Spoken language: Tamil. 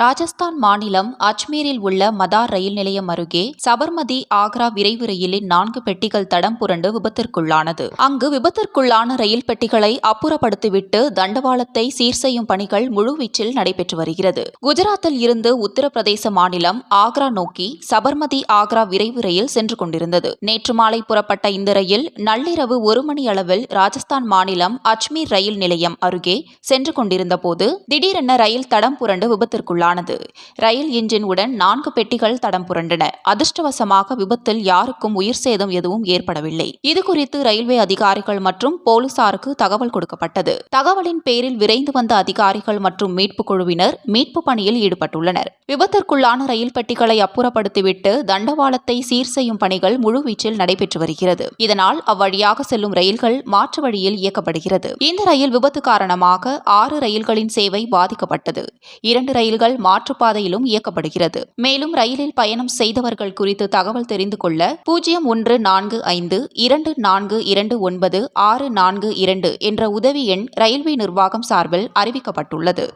ராஜஸ்தான் மாநிலம் அஜ்மீரில் உள்ள மதார் ரயில் நிலையம் அருகே சபர்மதி ஆக்ரா விரைவு ரயிலின் நான்கு பெட்டிகள் தடம் புரண்டு விபத்திற்குள்ளானது. அங்கு விபத்திற்குள்ளான ரயில் பெட்டிகளை அப்புறப்படுத்திவிட்டு தண்டவாளத்தை சீர் செய்யும் பணிகள் முழுவீச்சில் நடைபெற்று வருகிறது. குஜராத்தில் இருந்து உத்தரப்பிரதேச மாநிலம் ஆக்ரா நோக்கி சபர்மதி ஆக்ரா விரைவு ரயில் சென்று கொண்டிருந்தது. நேற்று மாலை புறப்பட்ட இந்த ரயில் நள்ளிரவு ஒரு மணி அளவில் ராஜஸ்தான் மாநிலம் அஜ்மீர் ரயில் நிலையம் அருகே சென்று கொண்டிருந்த போது திடீரென ரயில் தடம் புரண்டு விபத்திற்குள்ளானது. ரயில் இன்ஜின் உடன் நான்கு பெட்டிகள் தடம் புரண்டன. அதிர்ஷ்டவசமாக விபத்தில் யாருக்கும் உயிர் சேதம் எதுவும் ஏற்படவில்லை. இதுகுறித்து ரயில்வே அதிகாரிகள் மற்றும் போலீசாருக்கு தகவல் கொடுக்கப்பட்டது. தகவலின் பேரில் விரைந்து வந்த அதிகாரிகள் மற்றும் மீட்பு குழுவினர் மீட்பு பணியில் ஈடுபட்டுள்ளனர். விபத்திற்குள்ளான ரயில் பெட்டிகளை அப்புறப்படுத்திவிட்டு தண்டவாளத்தை சீர் செய்யும் பணிகள் முழுவீச்சில் நடைபெற்று வருகிறது. இதனால் அவ்வழியாக செல்லும் ரயில்கள் மாற்று வழியில் இயக்கப்படுகிறது. இந்த ரயில் விபத்து காரணமாக ஆறு ரயில்களின் சேவை பாதிக்கப்பட்டது. இரண்டு ரயில்கள் ரயில்கள் மாற்றுப்பாதையிலும் இயக்கப்படுகிறது. மேலும் ரயிலில் பயணம் செய்தவர்கள் குறித்து தகவல் தெரிந்து கொள்ள பூஜ்ஜியம் ஒன்று நான்கு ஐந்து இரண்டு நான்கு இரண்டு ஒன்பது ஆறு நான்கு இரண்டு என்ற உதவி எண் ரயில்வே நிர்வாகம் சார்பில் அறிவிக்கப்பட்டுள்ளது.